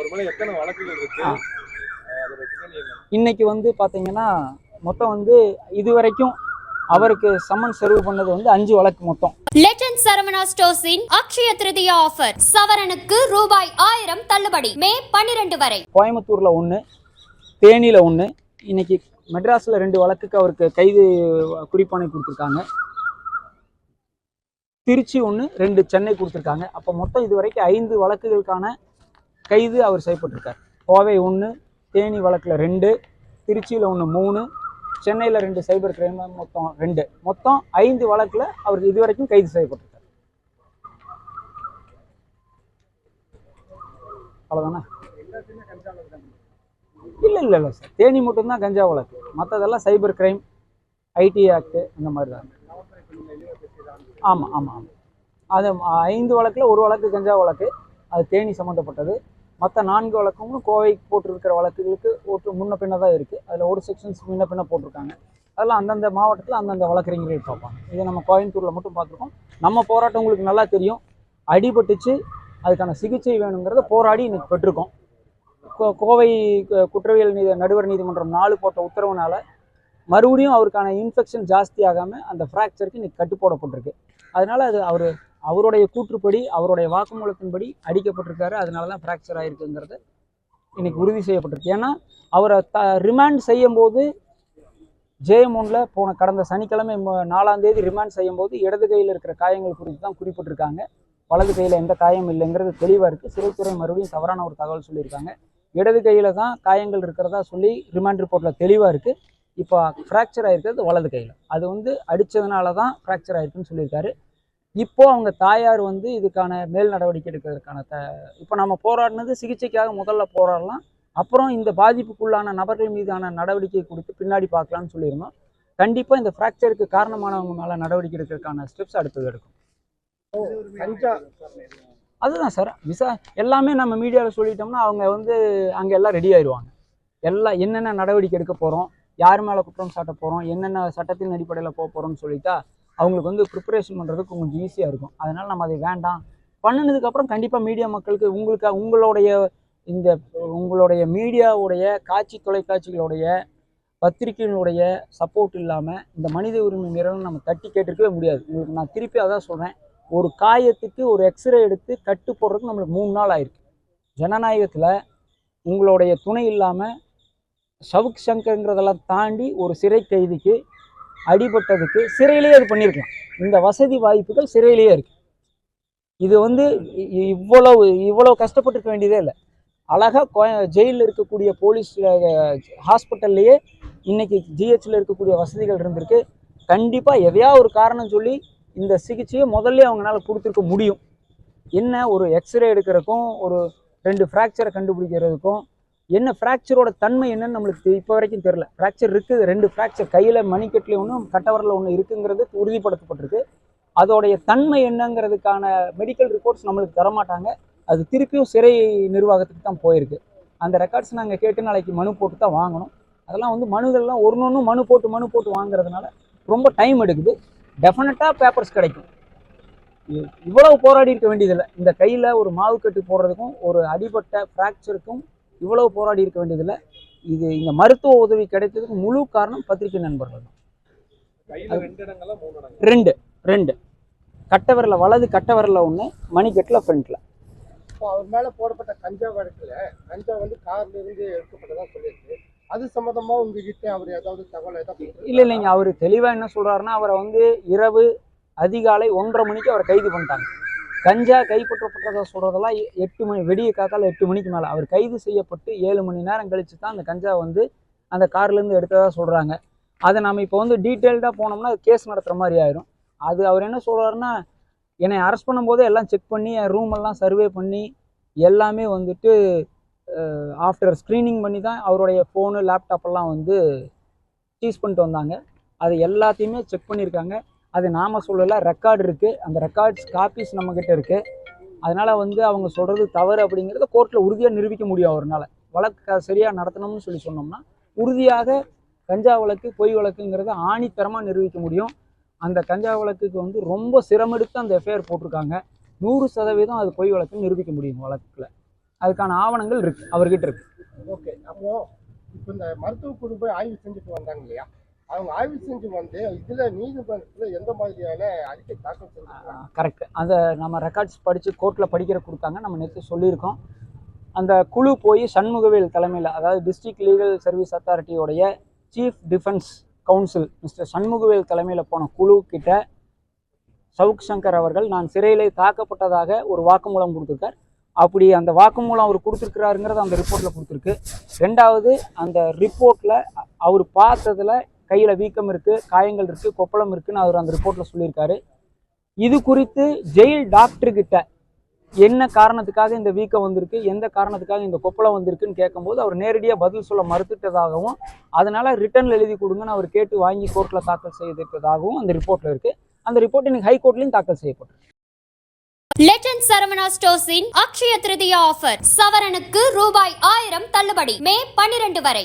அவர் மேல எத்தனை வழக்குகள் இருக்கு? இன்னைக்கு வந்து பார்த்தீங்கன்னா மொத்தம் வந்து இது வரைக்கும் அவருக்கு சம்மன் சர்வ் பண்ணது வந்து அஞ்சு வழக்கு மொத்தம். லெஜண்ட் சரவணா ஸ்டோர்ஸின் அக்ஷய திருதியா ஆஃபர் சவரனுக்கு ரூபாய் ஆயிரம் தள்ளுபடி. மே பன்னிரண்டு வரை. கோயம்புத்தூரில் ஒன்று தேனியில் ஒன்று இன்னைக்கு மெட்ராஸில் ரெண்டு வழக்குக்கு அவருக்கு கைது குறிப்பானை கொடுத்துருக்காங்க. திருச்சி ஒன்று ரெண்டு சென்னை கொடுத்துருக்காங்க. அப்போ மொத்தம் இது வரைக்கும் ஐந்து வழக்குகளுக்கான கைது அவர் செய்யப்பட்டிருக்கார் கோவை ஒன்று தேனி வழக்கில் ரெண்டு திருச்சியில் ஒன்று மூணு சென்னையில் ரெண்டு சைபர் கிரைம் மொத்தம் ரெண்டு. மொத்தம் ஐந்து வழக்கில் அவர் இதுவரைக்கும் கைது செய்யப்பட்டிருக்கார். அவ்வளோதானே இல்லை இல்லை இல்லை சார். தேனி மட்டும்தான் கஞ்சா வழக்கு. மற்றதெல்லாம் சைபர் கிரைம் ஐடி ஆக்டு அந்த மாதிரி தான் ஆமாம் ஆமாம் ஆமாம் அது ஐந்து வழக்கில் ஒரு வழக்கு கஞ்சா வழக்கு. அது தேனி சம்மந்தப்பட்டது மற்ற நான்கு வழக்கங்களும் கோவை போட்டிருக்கிற வழக்குகளுக்கு ஒரு முன்ன பின்ன தான் இருக்குது அதில் ஒரு செக்ஷன்ஸ் முன்ன பின்ன போட்டிருக்காங்க. அதெல்லாம் அந்தந்த மாவட்டத்தில் அந்தந்த வழக்கறிஞர்கள் பார்ப்பாங்க. இதை நம்ம கோயம்புத்தூரில் மட்டும் பார்த்துருக்கோம். நம்ம போராட்டம் உங்களுக்கு நல்லா தெரியும். அடிபட்டுச்சு அதுக்கான சிகிச்சை வேணுங்கிறத போராடி இன்னைக்கு பெற்றிருக்கோம். கோ- கோவை குற்றவியல் நீதி நடுவர் நீதிமன்றம் நாலு போட்ட உத்தரவுனால மறுபடியும் அவருக்கான இன்ஃபெக்ஷன் ஜாஸ்தி ஆகாமல் அந்த ஃப்ராக்சருக்கு இன்னைக்கு கட்டு போடப்பட்டிருக்கு அதனால் அது அவர் அவருடைய கூற்றுப்படி அவருடைய வாக்குமூலத்தின்படி அடிக்கப்பட்டிருக்காரு. அதனால தான் ஃப்ராக்சர் ஆகிருக்குங்கிறது இன்னைக்கு உறுதி செய்யப்பட்டிருக்கு. ஏன்னா அவரை த ரிமாண்ட் செய்யும்போது ஜேஎம்ஒனில் போன கடந்த சனிக்கிழமை ம- நாலாம் தேதி ரிமாண்ட் செய்யும்போது இடது கையில் இருக்கிற காயங்கள் குறித்து தான் குறிப்பிட்டிருக்காங்க. வலது கையில் எந்த காயம் இல்லைங்கிறது தெளிவாக இருக்குது சிறைத்துறை மறுபடியும் தவறான ஒரு தகவல் சொல்லியிருக்காங்க. இடது கையில் தான் காயங்கள் இருக்கிறதா சொல்லி ரிமாண்ட் ரிப்போர்ட்டில் தெளிவாக இருக்குது இப்போ ஃப்ராக்சர் ஆயிருக்கிறது வலது கையில். அது வந்து அடித்ததுனால தான் ஃப்ராக்சர் ஆகிருக்குன்னு சொல்லியிருக்காரு. இப்போ அவங்க தாயார் வந்து இதுக்கான மேல் நடவடிக்கை எடுக்கிறதுக்கான த இப்போ நம்ம போராடினது சிகிச்சைக்காக முதல்ல போராடலாம். அப்புறம் இந்த பாதிப்புக்குள்ளான நபர்கள் மீதான நடவடிக்கை கொடுத்து பின்னாடி பார்க்கலாம்னு சொல்லியிருந்தோம். கண்டிப்பாக இந்த ஃப்ராக்சருக்கு காரணமானவங்க மேலே நடவடிக்கை எடுக்கிறதுக்கான ஸ்டெப்ஸ் அடுத்தது எடுக்கும். அதுதான் சார் விசா எல்லாமே நம்ம மீடியாவில் சொல்லிட்டோம்னா அவங்க வந்து அங்கே எல்லாம் ரெடி ஆயிடுவாங்க எல்லாம் என்னென்ன நடவடிக்கை எடுக்க போகிறோம் யார் மேலே குற்றம் சாட்ட போகிறோம் என்னென்ன சட்டத்தின் அடிப்படையில் போக போகிறோம்னு சொல்லிட்டா அவங்களுக்கு வந்து ப்ரிப்பரேஷன் பண்ணுறதுக்கு கொஞ்சம் ஈஸியாக இருக்கும். அதனால் நம்ம அதை வேண்டாம். பண்ணினதுக்கப்புறம் கண்டிப்பாக மீடியா மக்களுக்கு உங்களுக்கு உங்களுடைய இந்த உங்களுடைய மீடியாவுடைய காட்சி தொலைக்காட்சிகளுடைய பத்திரிகைகளுடைய சப்போர்ட் இல்லாமல் இந்த மனித உரிமை மீறலை நம்ம தட்டி கேட்டிருக்கவே முடியாது. உங்களுக்கு நான் திருப்பி அதான் சொல்கிறேன் ஒரு காயத்துக்கு ஒரு எக்ஸ்ரே எடுத்து கட்டு போடுறதுக்கு நம்மளுக்கு மூணு நாள் ஆயிருக்கு. ஜனநாயகத்தில் உங்களுடைய துணை இல்லாமல் சவுக் சங்கருங்கிறதெல்லாம் தாண்டி ஒரு சிறை கைதிக்கு அடிபட்டதுக்கு சிறையிலேயே அது பண்ணியிருக்கலாம். இந்த வசதி வாய்ப்புகள் சிறையிலேயே இருக்கு. இது வந்து இவ்வளவு இவ்வளவு கஷ்டப்பட்டுருக்க வேண்டியதே இல்லை. அழகாக கோ ஜெயிலில் இருக்கக்கூடிய போலீஸ் ஹாஸ்பிட்டல்லையே இன்னைக்கு ஜிஹெச்சில் இருக்கக்கூடிய வசதிகள் இருந்திருக்கு. கண்டிப்பாக எதையா ஒரு காரணம் சொல்லி இந்த சிகிச்சையை முதல்ல அவங்களால கொடுத்துருக்க முடியும். என்ன ஒரு எக்ஸ்ரே எடுக்கிறதுக்கும் ஒரு ரெண்டு ஃப்ராக்சரை கண்டுபிடிக்கிறதுக்கும் என்ன ஃப்ராக்சரோட தன்மை என்னன்னு நம்மளுக்கு இப்போ வரைக்கும் தெரில ஃப்ராக்சர் இருக்குது ரெண்டு ஃப்ராக்சர் கையில் மணிக்கட்டில் ஒன்றும் கட்டவரில் ஒன்று இருக்குங்கிறது உறுதிப்படுத்தப்பட்டிருக்கு. அதோடைய தன்மை என்னங்கிறதுக்கான மெடிக்கல் ரிப்போர்ட்ஸ் நம்மளுக்கு தரமாட்டாங்க. அது திருப்பியும் சிறை நிர்வாகத்துக்கு தான் போயிருக்கு. அந்த ரெக்கார்ட்ஸ் நாங்கள் கேட்டு நாளைக்கு மனு போட்டு தான் வாங்கணும். அதெல்லாம் வந்து மனுகள்லாம் ஒன்று ஒன்று மனு போட்டு மனு போட்டு வாங்குறதுனால ரொம்ப டைம் எடுக்குது. டெஃபினட்டாக பேப்பர்ஸ் கிடைக்கும். இவ்வளவு போராடி இருக்க வேண்டியதில்லை. இந்த கையில் ஒரு மாவு கட்டு போடுறதுக்கும் ஒரு அடிபட்ட ஃப்ராக்சருக்கும் இவ்வளவு போராடி இருக்க வேண்டியதில்லை. இது இந்த மருத்துவ உதவி கிடைத்ததுக்கு முழு காரணம் பத்திரிகை நண்பர்கள் தான். ரெண்டு ரெண்டு கட்டவரில் வலது கட்டவரில் ஒன்று மணிக்கட்டில் ஃப்ரண்ட்டில் அவர் மேல போடப்பட்ட கஞ்சா வழக்குல கஞ்சா வந்து கார்ல இருந்து எடுக்கப்பட்டதா சொல்லியிருக்கு. அது சம்பந்தமா உங்ககிட்ட அவர் ஏதாவது தகவல் ஏதாவது இல்லை இல்லைங்க அவர் தெளிவாக என்ன சொல்கிறாருன்னா அவரை வந்து இரவு அதிகாலை ஒன்றரை மணிக்கு அவரை கைது பண்ணிட்டாங்க. கஞ்சா கைப்பற்றப்பட்டதாக சொல்கிறதெல்லாம் எட்டு மணி வெடிய காக்கால எட்டு மணிக்கு மேலே. அவர் கைது செய்யப்பட்டு ஏழு மணி நேரம் கழிச்சு தான் அந்த கஞ்சா வந்து அந்த கார்லேருந்து எடுத்ததாக சொல்கிறாங்க அதை நம்ம இப்போ வந்து டீட்டெயில்டாக போனோம்னா கேஸ் நடத்துகிற மாதிரி ஆயிரும். அது அவர் என்ன சொல்கிறாருன்னா என்னை அரெஸ்ட் பண்ணும்போதே எல்லாம் செக் பண்ணி என் ரூம் எல்லாம் சர்வே பண்ணி எல்லாமே வந்துட்டு ஆஃப்டர் ஸ்க்ரீனிங் பண்ணி தான் அவருடைய ஃபோனு லேப்டாப்பெல்லாம் வந்து சீஸ் பண்ணிட்டு வந்தாங்க. அது எல்லாத்தையுமே செக் பண்ணியிருக்காங்க. அது நாம சொல்லலை ரெக்கார்டு இருக்குது அந்த ரெக்கார்ட்ஸ் காப்பீஸ் நம்மக்கிட்ட இருக்குது அதனால் வந்து அவங்க சொல்கிறது தவறு அப்படிங்கிறத கோர்ட்டில் உறுதியாக நிரூபிக்க முடியும் அவர்னால. வழக்கு சரியாக நடத்தணும்னு சொல்லி சொன்னோம்னா உறுதியாக கஞ்சா வழக்கு பொய் வழக்குங்கிறத ஆணித்தரமாக நிரூபிக்க முடியும். அந்த கஞ்சா வழக்குக்கு வந்து ரொம்ப சிரமெடுத்து அந்த எஃப்ஐஆர் போட்டிருக்காங்க. நூறு சதவீதம் அது பொய் வழக்குன்னு நிரூபிக்க முடியும் வழக்கில். அதுக்கான ஆவணங்கள் இருக்குது அவர்கிட்ட இருக்குது ஓகே அப்போ இப்போ இந்த மருத்துவ குழு போய் ஆய்வு செஞ்சுட்டு வந்தாங்க இல்லையா? அவங்க ஆய்வு செஞ்சு வந்து இதில் நீதிமன்றத்தில் எந்த மாதிரியான அறிக்கை தாக்கல் செஞ்சாங்க கரெக்ட் அதை நம்ம ரெக்கார்ட்ஸ் படித்து கோர்ட்டில் படிக்கிற கொடுத்தாங்க. நம்ம நேற்று சொல்லியிருக்கோம். அந்த குழு போய் சண்முகவேல் தலைமையில் அதாவது district legal service அத்தாரிட்டியோடைய chief defence council mister Shanmugavel தலைமையில் போன குழு கிட்ட சவுக் சங்கர் அவர்கள் நான் சிறையிலே தாக்கப்பட்டதாக ஒரு வாக்குமூலம் கொடுத்துருக்கார். அப்படி அந்த வாக்குமூலம் அவர் கொடுத்துருக்கிறாருங்கிறது அந்த ரிப்போர்ட்டில் கொடுத்துருக்கு. ரெண்டாவது அந்த ரிப்போர்ட்டில் அவர் பார்த்ததுல கையில் வீக்கம் இருக்குது காயங்கள் இருக்குது கொப்பளம் இருக்குன்னு அவர் அந்த ரிப்போர்ட்டில் சொல்லியிருக்காரு. இது குறித்து ஜெயில் டாக்டர்கிட்ட என்ன காரணத்துக்காக இந்த வீக்கம் வந்திருக்கு எந்த காரணத்துக்காக இந்த கொப்பளம் வந்திருக்குன்னு கேட்கும்போது அவர் நேரடியாக பதில் சொல்ல மறுத்துட்டதாகவும் அதனால் ரிட்டர்னில் எழுதி கொடுங்கன்னு அவர் கேட்டு வாங்கி கோர்ட்டில் தாக்கல் செய்திருப்பதாகவும் அந்த ரிப்போர்ட்டில் இருக்குது அந்த ரிப்போர்ட் இன்னைக்கு ஹைகோர்ட்லையும் தாக்கல் செய்யப்பட்டிருக்கு. லெஜண்ட் சரவணா ஸ்டோர்ஸின் அக்ஷய திருதியா ஆஃபர் சவரனுக்கு ரூபாய் ஆயிரம் தள்ளுபடி. மே பன்னிரண்டு வரை.